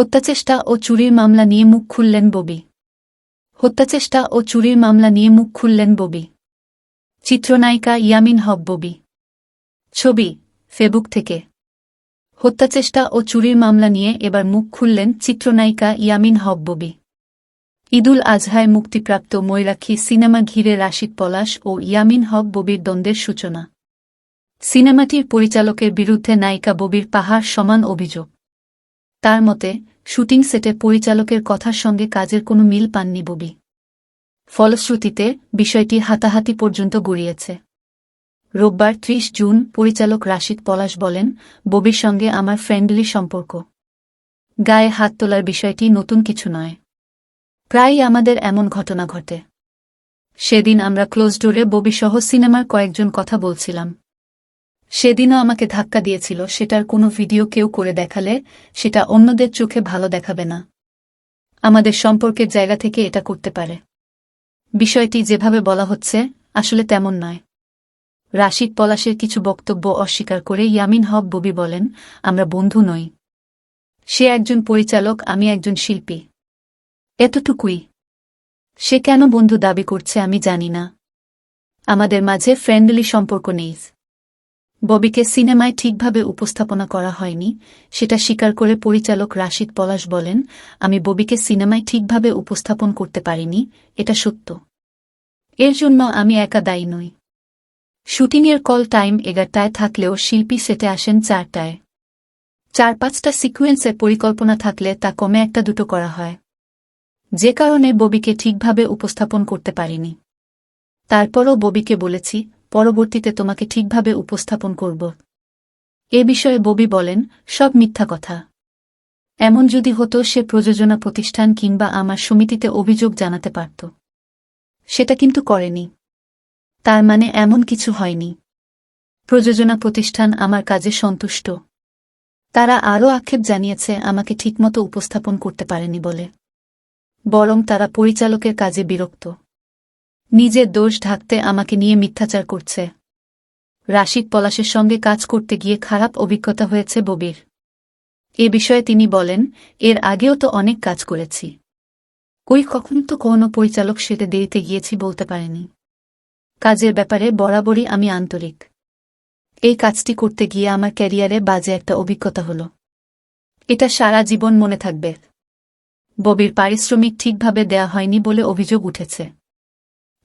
হত্যাচেষ্টা ও চুরির মামলা নিয়ে মুখ খুললেন ববি। হত্যাচেষ্টা ও চুরির মামলা নিয়ে মুখ খুললেন ববি। চিত্রনায়িকা ইয়ামিন হক ববি। ছবি, ফেসবুক থেকে। হত্যাচেষ্টা ও চুরির মামলা নিয়ে এবার মুখ খুললেন চিত্রনায়িকা ইয়ামিন হক ববি। ঈদুল আজহায় মুক্তিপ্রাপ্ত ময়ূরাক্ষী সিনেমা ঘিরে রাশিদ পলাশ ও ইয়ামিন হক ববির দ্বন্দ্বের সূচনা। সিনেমাটির পরিচালকের বিরুদ্ধে নায়িকা ববির পাহাড় সমান অভিযোগ। তার মতে, শুটিং সেটে পরিচালকের কথার সঙ্গে কাজের কোনো মিল পাননি ববি। ফলশ্রুতিতে, বিষয়টি হাতাহাতি পর্যন্ত গড়িয়েছে। রোববার ত্রিশ জুন পরিচালক রাশিদ পলাশ বলেন, ববির সঙ্গে আমার ফ্রেন্ডলি সম্পর্ক। গায়ে হাত তোলার বিষয়টি নতুন কিছু নয়। প্রায়ই আমাদের এমন ঘটনা ঘটে। সেদিন আমরা ক্লোজ ডোরে ববিসহ সিনেমার কয়েকজন কথা বলছিলাম। সেদিনও আমাকে ধাক্কা দিয়েছিল, সেটার কোনো ভিডিও কেউ করে দেখালে, সেটা অন্যদের চোখে ভালো দেখাবে না। আমাদের সম্পর্কের জায়গা থেকে এটা করতে পারে। বিষয়টি যেভাবে বলা হচ্ছে, আসলে তেমন নয়। রাশিদ পলাশের কিছু বক্তব্য অস্বীকার করে ইয়ামিন হক ববি বলেন, আমরা বন্ধু নই। সে একজন পরিচালক, আমি একজন শিল্পী। এতটুকুই। সে কেন বন্ধু দাবি করছে আমি জানি না। আমাদের মাঝে ফ্রেন্ডলি সম্পর্ক নেই। ববিকে সিনেমায় ঠিকভাবে উপস্থাপনা করা হয়নি, সেটা স্বীকার করে পরিচালক রাশিদ পলাশ বলেন, আমি ববিকে সিনেমায় ঠিকভাবে উপস্থাপন করতে পারিনি, এটা সত্য। এর জন্য আমি একা দায়ী নই। শুটিংয়ের কল টাইম এগারটায় থাকলেও শিল্পী সেটে আসেন চারটায়। চার পাঁচটা সিকুয়েন্সের পরিকল্পনা থাকলে তা কমে একটা দুটো করা হয়। যে কারণে ববিকে ঠিকভাবে উপস্থাপন করতে পারিনি। তারপরও ববিকে বলেছি পরবর্তীতে তোমাকে ঠিকভাবে উপস্থাপন করব। এ বিষয়ে ববি বলেন, সব মিথ্যা কথা। এমন যদি হতো সে প্রযোজনা প্রতিষ্ঠান কিংবা আমার সমিতিতে অভিযোগ জানাতে পারত। সেটা কিন্তু করেনি। তার মানে এমন কিছু হয়নি। প্রযোজনা প্রতিষ্ঠান আমার কাজে সন্তুষ্ট। তারা আরও আক্ষেপ জানিয়েছে, আমাকে ঠিকমতো উপস্থাপন করতে পারেনি বলে। বরং তারা পরিচালকের কাজে বিরক্ত। নিজের দোষ ঢাকতে আমাকে নিয়ে মিথ্যাচার করছে। রাশিদ পলাশের সঙ্গে কাজ করতে গিয়ে খারাপ অভিজ্ঞতা হয়েছে ববির। এ বিষয়ে তিনি বলেন, এর আগেও তো অনেক কাজ করেছি। কই কখন তো কোনো পরিচালক সেটা দেরিতে গিয়েছি বলতে পারেনি। কাজের ব্যাপারে বরাবরই আমি আন্তরিক। এই কাজটি করতে গিয়ে আমার ক্যারিয়ারে বাজে একটা অভিজ্ঞতা হল। এটা সারা জীবন মনে থাকবে। ববির পারিশ্রমিক ঠিকভাবে দেয়া হয়নি বলে অভিযোগ উঠেছে।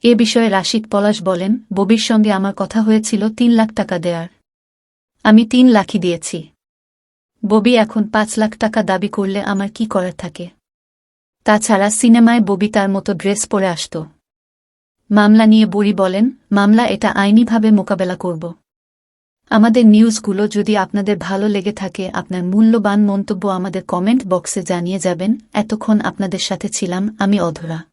এ বিষয়ে রাশিদ পলাশ বলেন, ববির সঙ্গে আমার কথা হয়েছিল তিন লাখ টাকা দেয়ার। আমি তিন লাখই দিয়েছি। ববি এখন পাঁচ লাখ টাকা দাবি করলে আমার কি করার থাকে? তাছাড়া সিনেমায় ববি তার মতো ড্রেস পরে আসত। মামলা নিয়ে বড়ি বলেন, মামলা এটা আইনিভাবে মোকাবেলা করব। আমাদের নিউজগুলো যদি আপনাদের ভালো লেগে থাকে, আপনার মূল্যবান মন্তব্য আমাদের কমেন্ট বক্সে জানিয়ে যাবেন, এতক্ষণ আপনাদের সাথে ছিলাম আমি অধরা।